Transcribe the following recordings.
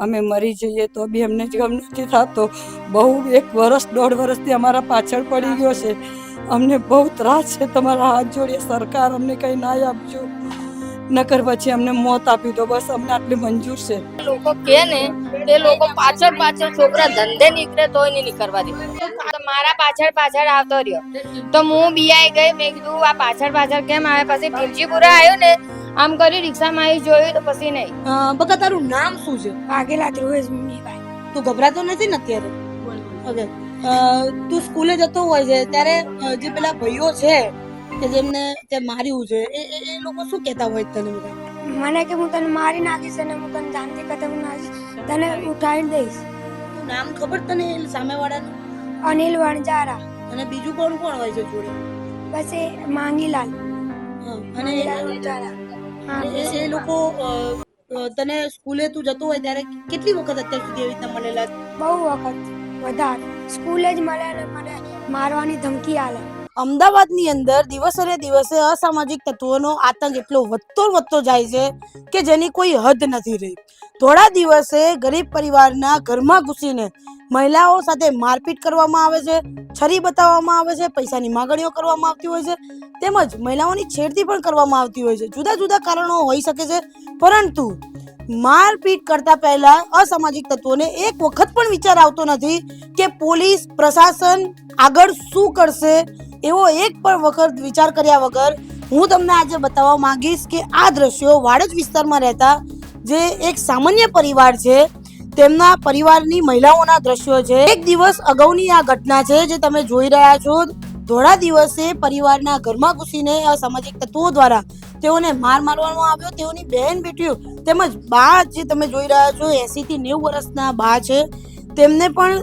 અમે મરી જઈએ તો બી અમને ગમ નથી થતો. બહુ એક વર્ષ દોઢ વર્ષથી અમારા પાછળ પડી ગયો છે. અમને બહુ ત્રાસ છે તમારા હાથ જોડીએ સરકાર અમને કંઈ ના આપજો. નકર પછી અમને મોત આપી દો બસ અમને આટલી મંજૂર છે. લોકો કે ને તે લોકો પાછળ પાછળ છોકરા ધંધે નીકળે તોય નહીં નીકળવા દે. મારા પાછળ પાછળ આવતો રહ્યો. તો હું બીઆઈ ગઈ. મેં કીધું, આ પાછળ પાછળ કેમ આવે? પછી ભીલજીપુરા આવ્યો ને આમ કરી રિક્ષામાં આવી જોયું તો પછી નહીં. બકા તારું નામ શું છે? વાઘેલા ધ્રુવેશ મમ્મીભાઈ તું ગભરાતો નથી ને અત્યારે? ઓકે. તું સ્કૂલે જતો હોય છે ત્યારે જે પેલા ભાઈઓ છે કે જેમને તે માર્યું છે એ એ- લોકો શું કહેતા હોય તને બધા? મને કે હું તને મારી નાખીશ અને હું તને જાનથી ખતમ નાખીશ તને ઉઠાવી દઈશ. તું નામ ખબર તને એ સામેવાળાનું? અનિલ વણજારા અને બીજું કોણ કોણ હોય છે જોડે? બસ એ માંગીલાલ. હા, અને વણજારા એ- લોકો તને સ્કૂલે તું જતો હોય ત્યારે કેટલી વખત અત્યાર સુધી એવી રીતના મળેલા? બહુ વખત વધારે. સ્કૂલે જ મળે મને મારવાની ધમકી આલે. અમદાવાદની અંદર દિવસે દિવસે અસામાજિક તત્વોનો આતંક એટલો વધતો વધતો જાય છે કે જેની કોઈ હદ નથી રહી. થોડા દિવસે ગરીબ પરિવારના ઘરમાં ઘૂસીને મહિલાઓ સાથે મારપીટ કરવામાં આવે છે, છરી બતાવવામાં આવે છે, પૈસાની માગણીઓ કરવામાં આવતી હોય છે, તેમજ મહિલાઓની છેડતી પણ કરવામાં આવતી હોય છે. જુદા જુદા કારણો હોઈ શકે છે, પરંતુ મારપીટ કરતા પહેલા અસામાજિક તત્વોને એક વખત પણ વિચાર આવતો નથી કે પોલીસ, પ્રશાસન આગળ શું કરશે એવો એક પણ વખત વિચાર કર્યા વગર હું તમને આજે બતાવવા માંગીશ કે આ દ્રશ્યો વાડજ વિસ્તારમાં રહેતા જે એક સામાન્ય પરિવાર છે, તેમના પરિવારની મહિલાઓના દ્રશ્યો છે. એક દિવસ અગાઉની આ ઘટના છે જે તમે જોઈ રહ્યા છો. ધોળા દિવસે પરિવારના ઘરમાં ઘૂસીને અસામાજિક તત્વો દ્વારા તેઓને માર મારવામાં આવ્યો. તેઓની બહેન બેટીઓ તેમજ બા જે તમે જોઈ રહ્યા છો એસી થી નેવું વર્ષના બા છે. તેમને પણ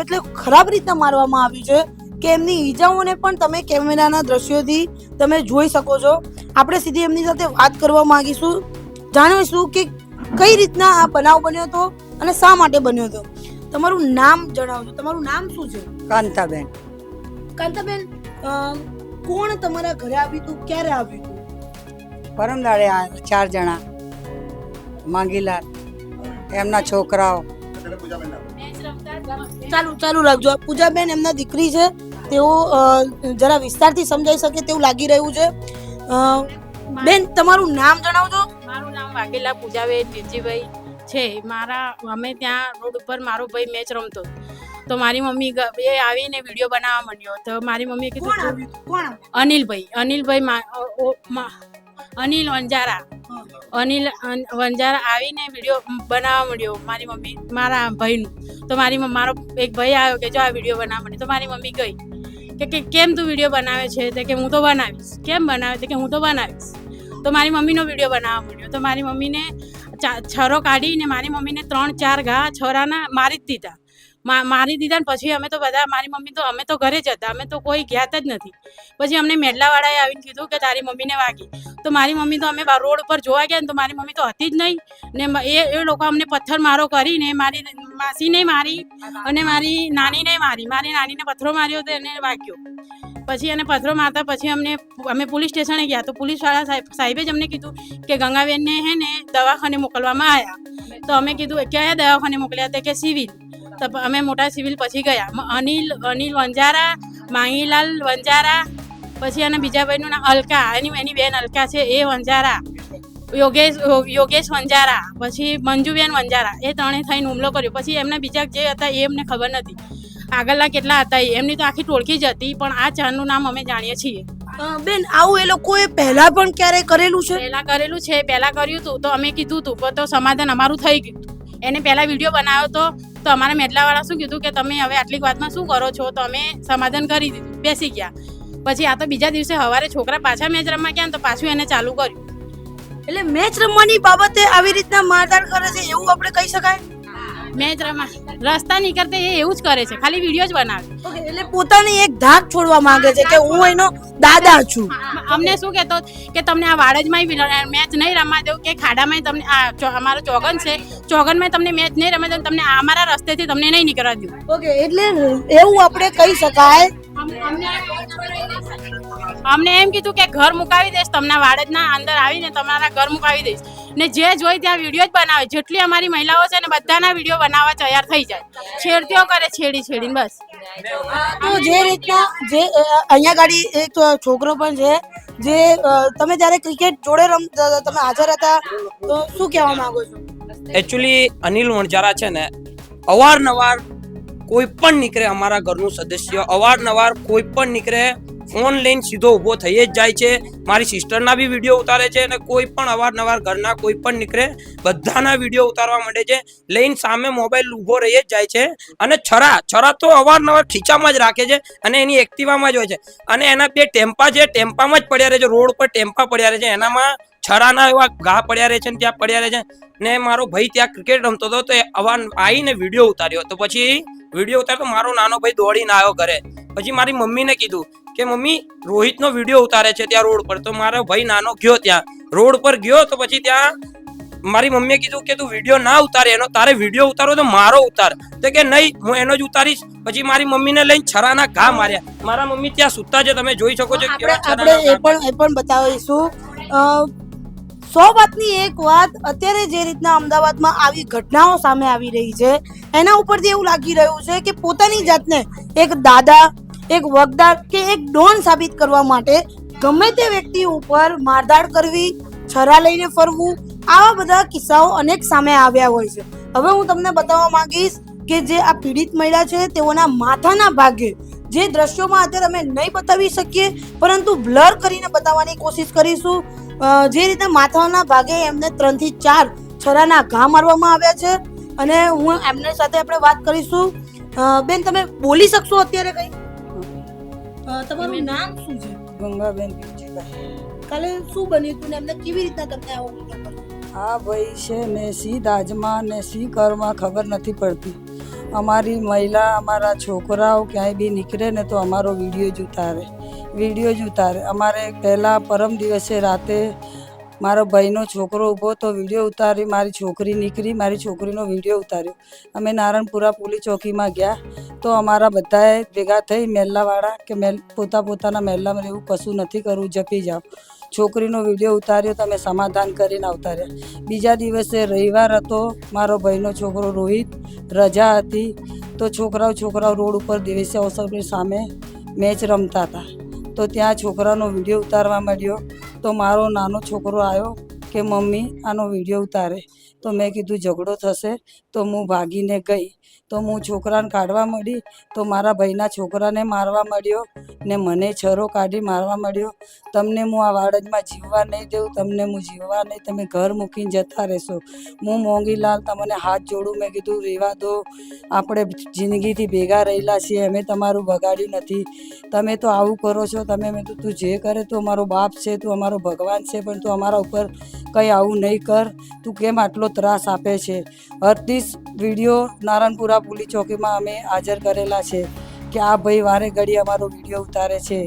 એટલે ખરાબ રીતના મારવામાં આવ્યું છે. કે એમની ઈજાઓને પણ તમે કેમેરાના દ્રશ્યોથી તમે જોઈ શકો છો. આપણે સીધી એમની સાથે વાત કરવા માંગીશું. જાણીશું કે કઈ રીતના આ બનાવ બન્યો હતો અને શા માટે બન્યો હતો. તમારું નામ જણાવજો. તમારું નામ શું છે? કાંતાબેન. કાંતાબેન કોણ તમારા ઘરે આવ્યું હતું? ક્યારે આવ્યું હતું? પરમદાડે આ ચાર જણા માંગીલાલ એમના છોકરાઓ. ચાલુ ચાલુ રાખજો. પૂજાબેન એમના દીકરી છે. તેઓ જરા વિસ્તારથી સમજાઈ શકે તેવું લાગી રહ્યું છે. બેન તમારું નામ જણાવજો. મારું નામ વાઘેલા પૂજાબેન વિરજીભાઈ છે. મારા અમે ત્યાં રોડ ઉપર મારો ભાઈ મેચ રમતો. તો મારી મમ્મી એ આવીને વીડિયો બનાવવા માંડ્યો. તો મારી મમ્મીએ કીધું? અનિલભાઈ. અનિલભાઈ અનિલ વંજારા. અનિલ અન- વંજારા આવીને વીડિયો બનાવવા માંડ્યો મારી મમ્મી મારા ભાઈનું. તો મારી મારો એક ભાઈ આવ્યો કે જો આ વીડિયો બનાવવા માંડ્યો. તો મારી મમ્મી ગઈ. કે કે કેમ તું વીડિયો બનાવે છે? તો કે હું તો બનાવીશ. કેમ બનાવે? તો કે હું તો બનાવીશ. તો મારી મમ્મીનો વીડિયો બનાવવા માંડ્યો. તો મારી મમ્મીને છરો કાઢીને મારી મમ્મીને ત્રણ ચાર ઘા છોરાના મારી જ દીધા. મારી દીધા ને પછી અમે તો બધા, મારી મમ્મી તો, અમે તો ઘરે જ હતા. અમે તો કોઈ ગયા જ નથી. પછી અમને મેડલાવાળાએ આવીને કીધું કે તારી મમ્મીને વાગી. તો મારી મમ્મી તો અમે રોડ ઉપર જોવા ગયા ને તો મારી મમ્મી તો હતી જ નહીં. ને એ એ લોકો અમને પથ્થર મારો કરીને મારી માસીને મારી અને મારી નાનીને મારી. મારી નાનીને પથ્થરો માર્યો તો એને વાગ્યો. પછી એને પથ્થરો મારતા પછી અમને, અમે પોલીસ સ્ટેશને ગયા. તો પોલીસવાળા સાહેબ જ અમને કીધું કે ગંગાબેનને હે ને દવાખાને મોકલવામાં આવ્યા તો અમે કીધું, કયા દવાખાને મોકલ્યા હતા? કે સિવિલ. અમે મોટા સિવિલ પછી ગયા. અનિલ અનિલ વંજારા માહીલાલ વંજારા પછી અને બીજા ભાઈનું નામ અલકા. એની એની બેન અલકા છે એ વંજારા. યોગેશ યોગેશ વંજારા પછી મંજુબેન વંજારા. એ ત્રણે થઈને હુમલો કર્યો. પછી એમના બીજા જે હતા એ એમને ખબર નથી. આગળના કેટલા હતા એમની તો આખી ટોળકી જ હતી પણ આ ચારનું નામ અમે જાણીએ છીએ. બેન આવું એ લોકોએ પહેલા પણ ક્યારે કરેલું છે? પહેલા કરેલું છે પહેલા કર્યું હતું. તો અમે કીધું હતું પણ તો સમાધાન અમારું થઈ ગયું. એને પહેલાં વીડિયો બનાવ્યો તો તો અમારા મેટલાવાળા શું કીધું કે તમે હવે આટલી વાતમાં શું કરો છો? તો અમે સમાધાન કરી દીધું, બેસી ગયા. પછી આ તો બીજા દિવસે સવારે છોકરા પાછા મેચ રમવા ગયા તો પાછું એને ચાલુ કર્યું. એટલે મેચ રમવાની બાબતે આવી રીતના મારધાડ કરે છે, એવું આપણે કહી શકાય? મેચ રમા રસ્તા નીકળતે એ એવું જ કરે છે. ખાલી વીડિયો જ બનાવે. ઓકે એટલે પોતાની એક ધાક છોડવા માંગે છે કે હું એનો દાદા છું. અમને શું કહેતો કે તમને આ વાડજમાં મેચ નહીં રમવા દઉં કે ખાડામાં તમને આ અમારો ચોગન છે ચોગનમાં તમને મેચ નહીં રમવા દઉં તમને અમારા રસ્તેથી તમને નહીં નીકળવા દઉં. ઓકે એટલે એવું આપણે કહી શકાય. અમને એમ કીધું કે ઘર મુકાવી દઈશ તમને વાડજના અંદર આવીને તમારા ઘર મુકાવી દઈશ. ને જે જોઈ ત્યાં વીડિયો જ બનાવે. જેટલી અમારી મહિલાઓ છે ને બધાના વીડિયો બનાવવા તૈયાર થઈ જાય. છેડતીઓ કરે છેડી છેડીને બસ. તો જે રીતના જે અહીંયા ગાડી એક છોકરો પણ છે જે તમે જ્યારે ક્રિકેટ જોડે રમ તમે હાજર હતા તો શું કહેવા માંગો છો? એકચ્યુઅલી અનિલ વણજારા છે ને અવારનવાર કોઈ પણ નીકળે અમારા ઘરનું સદસ્ય અવારનવાર કોઈ પણ નીકળે ફોન લઈને સીધો ઊભો થઈ જ જાય છે. મારી સિસ્ટરના બી વીડિયો ઉતારે છે અને કોઈ પણ અવારનવાર ઘરના કોઈ પણ નીકળે, બધાના વીડિયો ઉતારવા માંડે છે. લઈને સામે મોબાઈલ ઊભો રહી જ જાય છે. અને છરા છરા તો અવારનવાર ખીચામાં જ રાખે છે અને એની એક્ટિવામાં જ હોય છે. અને એના બે ટેમ્પા છે, ટેમ્પામાં જ પડ્યા રહે છે. રોડ પર ટેમ્પા પડ્યા રહે છે. એનામાં છરાના એવા ઘા પડ્યા રહે છે ને ત્યાં પડ્યા રહે છે. ને મારો ભાઈ ત્યાં ક્રિકેટ રમતો હતો તો એ અવાર આવીને વીડિયો ઉતાર્યો. તો પછી વીડિયો ઉતાર્યો મારો નાનો ભાઈ દોડીને આવ્યો ઘરે. પછી મારી મમ્મીને કીધું કે મમ્મી રોહિતનો વીડિયો ઉતારે છે ત્યાં રોડ પર. તો મારો ભાઈ નાનો ગયો ત્યાં. રોડ પર ગયો તો પછી ત્યાં મારી મમ્મીએ કીધું કે તું વીડિયો ના ઉતારે. એનો તારે વીડિયો ઉતારો તો મારો ઉતાર. તો કે નહીં હું એનો જ ઉતારીશ. પછી મારી મમ્મીને લઈને છરાના ઘા માર્યા. મારા મમ્મી ત્યાં સુતા છે તમે જોઈ શકો છો આપણે એ પણ એ પણ બતાવીશું. સો વાતની એક વાત અત્યારે જે રીતના અમદાવાદમાં આવી ઘટનાઓ સામે આવી રહી છે એના ઉપરથી એવું લાગી રહ્યું છે કે પોતાની જાતને એક દાદા એક વગદાર કે એક ડોન સાબિત કરવા માટે ગમે તે વ્યક્તિ ઉપર મારધાડ કરવી, છરા લઈને ફરવું, આવા બધા કિસ્સાઓ અનેક સામે આવ્યા હોય છે. હવે હું તમને બતાવવા માંગીશ કે જે આ પીડિત મહિલા છે, તેઓના માથાના ભાગે જે દ્રશ્યોમાં અત્યારે અમે નહીં બતાવી શકીએ, પરંતુ બ્લર કરીને બતાવવાની કોશિશ કરીશું. જે રીતે માથાના ભાગે એમને ત્રણથી ચાર છરાના ઘા મારવામાં આવ્યા છે. અને હું એમની સાથે આપણે વાત કરીશું. બેન, તમે બોલી શકશો અત્યારે કઈ? તમારું નામ શું છે? ગંગાબેન કાલે શું બન્યું હતું ને એમને કેવી રીતના તમને આવું હા ભાઈ છે ને સી દાજમાં ને સી કરમાં ખબર નથી પડતી. અમારી મહિલા અમારા છોકરાઓ ક્યાંય બી નીકળે ને તો અમારો વીડિયો જ ઉતારે. વીડિયો જ ઉતારે. અમારે પહેલાં પરમ દિવસે રાતે મારો ભાઈનો છોકરો ઊભો તો વીડિયો ઉતારી મારી છોકરી નીકળી, મારી છોકરીનો વીડિયો ઉતાર્યો. અમે નારણપુરા પોલીસ ચોકીમાં ગયા. તો અમારા બધાએ ભેગા થઈ મહેલાવાળા કે મેલ, પોતા પોતાના મહેલામાં એવું કશું નથી કરવું, જપી જાઓ. છોકરીનો વીડિયો ઉતાર્યો તમે સમાધાન કરીને આવતા રહ્યા. બીજા દિવસે રવિવાર હતો, મારો ભાઈનો છોકરો રોહિત રજા હતી. તો છોકરાઓ છોકરાઓ રોડ ઉપર દિવસે અવસરની સામે મેચ રમતા હતા. તો ત્યાં છોકરાનો વીડિયો ઉતારવા માંડ્યો. તો મારો નાનો છોકરો આવ્યો કે, મમ્મી, આનો વીડિયો ઉતારે. તો મેં કીધું, ઝઘડો થશે. તો હું ભાગીને ગઈ. તો હું છોકરાને કાઢવા મળી, તો મારા ભાઈના છોકરાને મારવા મળ્યો ને મને છરો કાઢી મારવા મળ્યો. તમને હું આ વાડજમાં જીવવા નહીં દઉં, તમને હું જીવવા નહીં, તમે ઘર મૂકીને જતા રહેશો. હું મોંઘીલાલ, તમને હાથ જોડું મેં કીધું રહેવા દો. આપણે જિંદગીથી ભેગા રહેલા છીએ, અમે તમારું બગાડ્યું નથી. તમે તો આવું કરો છો, તમે મેં તું જે કરે તું અમારો બાપ છે, તું અમારો ભગવાન છે, પણ તું અમારા ઉપર કંઈ આવું નહીં કર. તું કેમ આટલો ત્રાસ આપે છે? હરતીશ વીડિયો પોલીસ ચોકીમાં અમે હાજર કરેલા છે કે આ ભાઈ વારે ઘડી અમારો વીડિયો ઉતારે છે.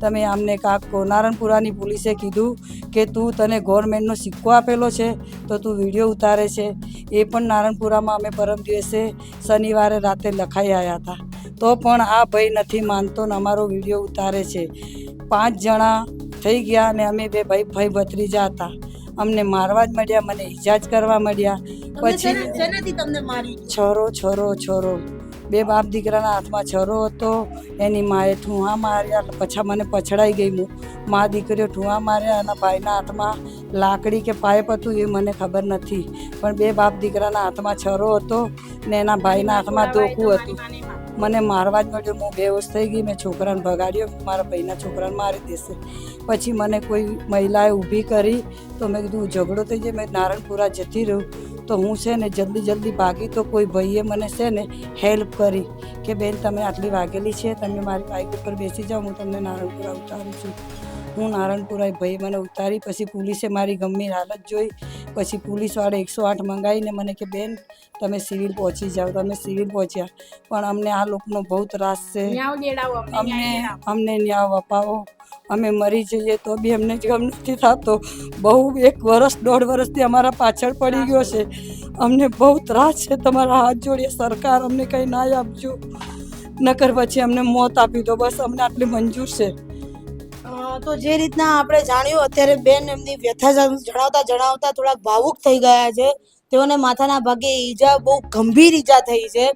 તમે આમને કાકો નારણપુરાની પોલીસે કીધું કે તું તને ગવર્મેન્ટનો સિક્કો આપેલો છે તો તું વીડિયો ઉતારે છે. એ પણ નારણપુરામાં અમે પરમ દિવસે શનિવારે રાતે લખાઈ આવ્યા હતા. તો પણ આ ભાઈ નથી માનતો ને અમારો વીડિયો ઉતારે છે. પાંચ જણા થઈ ગયા અને અમે બે ભાઈ ભાઈ ભત્રીજા હતા. અમને મારવા જ મળ્યા મને ઈજા જ કરવા મળ્યા. પછી તમને મારી? છોરો છોરો છોરો. બે બાપ દીકરાના હાથમાં છરો હતો. એની માએ ઠુંહા માર્યા પછા મને પછડાઈ ગઈ હું. મા દીકરીઓ ઠુંહા માર્યા એના ભાઈના હાથમાં લાકડી કે પાઇપ હતું એ મને ખબર નથી. પણ બે બાપ દીકરાના હાથમાં છરો હતો ને એના ભાઈના હાથમાં ધોકું હતું. મને મારવા જ મળ્યો, હું બેહોશ થઈ ગઈ, મેં છોકરાને ભગાડ્યો, મારા ભાઈના છોકરાને મારી દેશે. પછી મને કોઈ મહિલાએ ઊભી કરી તો મેં કીધું ઝઘડો થઈ જાય, મેં નારણપુરા જતી રહું. તો હું છે ને જલ્દી જલ્દી ભાગી તો કોઈ ભાઈએ મને છે ને હેલ્પ કરી કે, બેન, તમે આટલી વાગેલી છે, તમે મારી બાઇક ઉપર બેસી જાઓ, હું તમને નારણપુરા ઉતારું છું. હું નારણપુરા ભાઈ મને ઉતારી પછી પોલીસે મારી ગંભીર હાલત જોઈ પછી પોલીસવાળે એકસો આઠ મંગાવીને મને કે બેન તમે સિવિલ પહોંચી જાઓ તમે સિવિલ પહોંચ્યા. પણ અમને આ લોકોનો બહુ ત્રાસ છે. અમને અમને ન્યાય. અપાવો. અમે મરી જઈએ તો બી અમને ગમ નથી થતો. બહુ એક વર્ષ દોઢ વર્ષથી અમારા પાછળ પડી ગયો છે. અમને બહુ ત્રાસ છે તમારા હાથ જોડીએ સરકાર અમને કંઈ ના આપજો. નકર પછી અમને મોત આપી દો. બસ અમને આટલી મંજૂર છે. તો જે રીતના આપણે જાણ્યું, અત્યારે બેન એમની વ્યથા જણાવતા જણાવતા થોડાક ભાવુક થઈ ગયા છે. તેઓને માથાના ભાગે ઈજા બહુ ગંભીર ઈજા થઈ છે.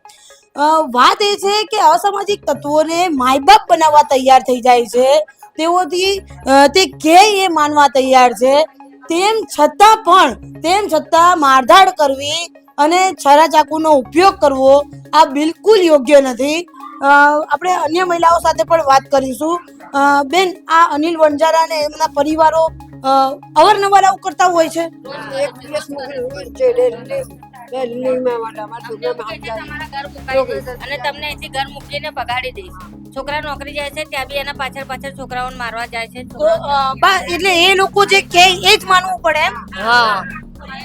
વાત એ છે કે અસામાજિક તત્વોને માયબાપ બનાવવા તૈયાર થઈ જાય છે. તેઓથી તે કે એ માનવા તૈયાર છે. તેમ છતાં પણ, તેમ છતાં મારધાડ કરવી અને છરા ચાકુનો ઉપયોગ કરવો આ બિલકુલ યોગ્ય નથી. આપણે અન્ય મહિલાઓ સાથે પણ વાત કરીશું. બેન આ અનિલ વણજારા અને એમના પરિવારો અવારનવાર આવું કરતા હોય છે? એક દિવસ અને તમને અહીંથી ઘર મૂકીને ભગાડી દઈશ. છોકરા નોકરી જાય છે ત્યાં બી એના પાછળ પાછળ છોકરાઓને મારવા જાય છે બા એટલે એ લોકો જે કે એ જ માનવું પડે એમ? હા.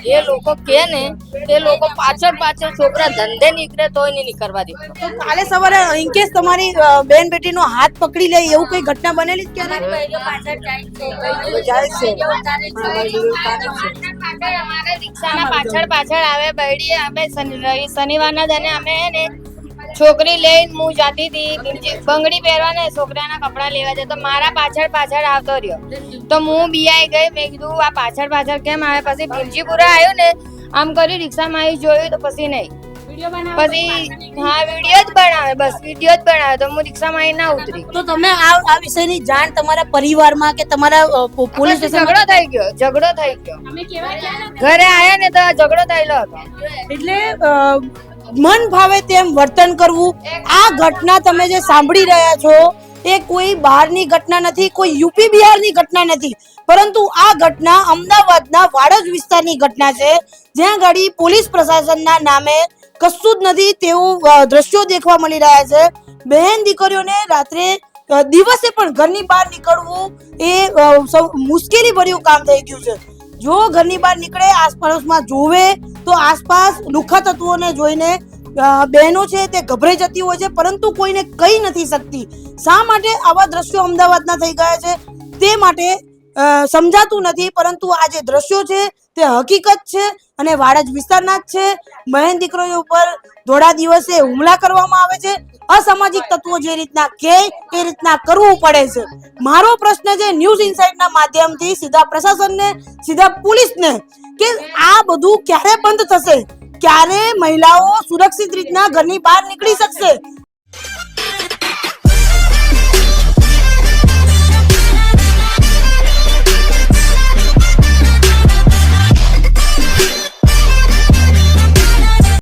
એ લોકો કે ને તે લોકો પાછળ પાછળ છોકરા ધંધે નીકળે તોય નહીં નીકળવા દે. તો કાલે સવારે ઇનકેસ તમારી બેન બેટીનો હાથ પકડી લે એવું કઈ ઘટના બનેલી ભાઈઓ પાછળ જાય છે. જાય પાછળ પાછળ પાછળ આવે બૈડી અમે શનિ- શનિવારના દને અમે ને છોકરી લઈને હું જાતી હતી બંગડી પહેરવાને છોકરાના કપડા લેવા જાય તો મારા પાછળ પાછળ આવતો રહ્યો. તો હું બિયાઈ ગઈ મેં કીધું આ પાછળ પાછળ કેમ આવે? પછી ભીમજીપુરા આવ્યો ને આમ કર્યું રિક્ષામાં આવી જોયું તો પછી નહીં. પછી હા વીડિયો જ બનાવે બસ વીડિયો જ બનાવે તો હું રિક્ષામાં આવી ના ઉતરી. તો તમે આ આ વિષયની જાણ તમારા પરિવારમાં કે તમારા પોલીસ ઝઘડો થઈ ગયો ઝઘડો થઈ ગયો. ઘરે આવ્યા ને તો ઝઘડો થયેલો હતો. એટલે મન ભાવે તેમ વર્તન કરવું. આ ઘટના તમે જે સાંભળી રહ્યા છો, એ કોઈ બહારની ઘટના નથી, કોઈ યુપી બિહારની ઘટના નથી. પરંતુ આ ઘટના અમદાવાદના વાડજ વિસ્તારની ઘટના છે. જ્યાં ગાડી પોલીસ પ્રશાસનના નામે કશું જ નથી તેવું દ્રશ્યો દેખવા મળી રહ્યા છે. બહેન દીકરીઓને રાત્રે દિવસે પણ ઘરની બહાર નીકળવું એ મુશ્કેલી ભર્યું કામ થઈ ગયું છે. જો ઘરની બહાર નીકળે, આસપાસમાં જોવે તો આસપાસ લુખા તત્વોને જોઈને બહેનો છે તે ગભરાઈ જતી હોય છે, પરંતુ કોઈને કહી નથી શકતી. શા માટે આવા દ્રશ્યો અમદાવાદના થઈ ગયા છે? તે માટે સમજાતું નથી, પરંતુ આ જે દ્રશ્યો છે તે હકીકત છે અને વાડજ વિસ્તારના જ છે. બહેન દીકરીઓ ઉપર ધોળા દિવસે હુમલા કરવામાં આવે છે. અસામાજિક તત્વો જે રીતના કે એ રીતના કરવું પડે છે. મારો પ્રશ્ન છે ન્યૂઝ ઇનસાઇટના માધ્યમથી સીધા પ્રશાસનને, સીધા પોલીસને કે આ બધું ક્યારે બંધ થશે? ક્યારે મહિલાઓ સુરક્ષિત રીતના ઘરની બહાર નીકળી શકશે?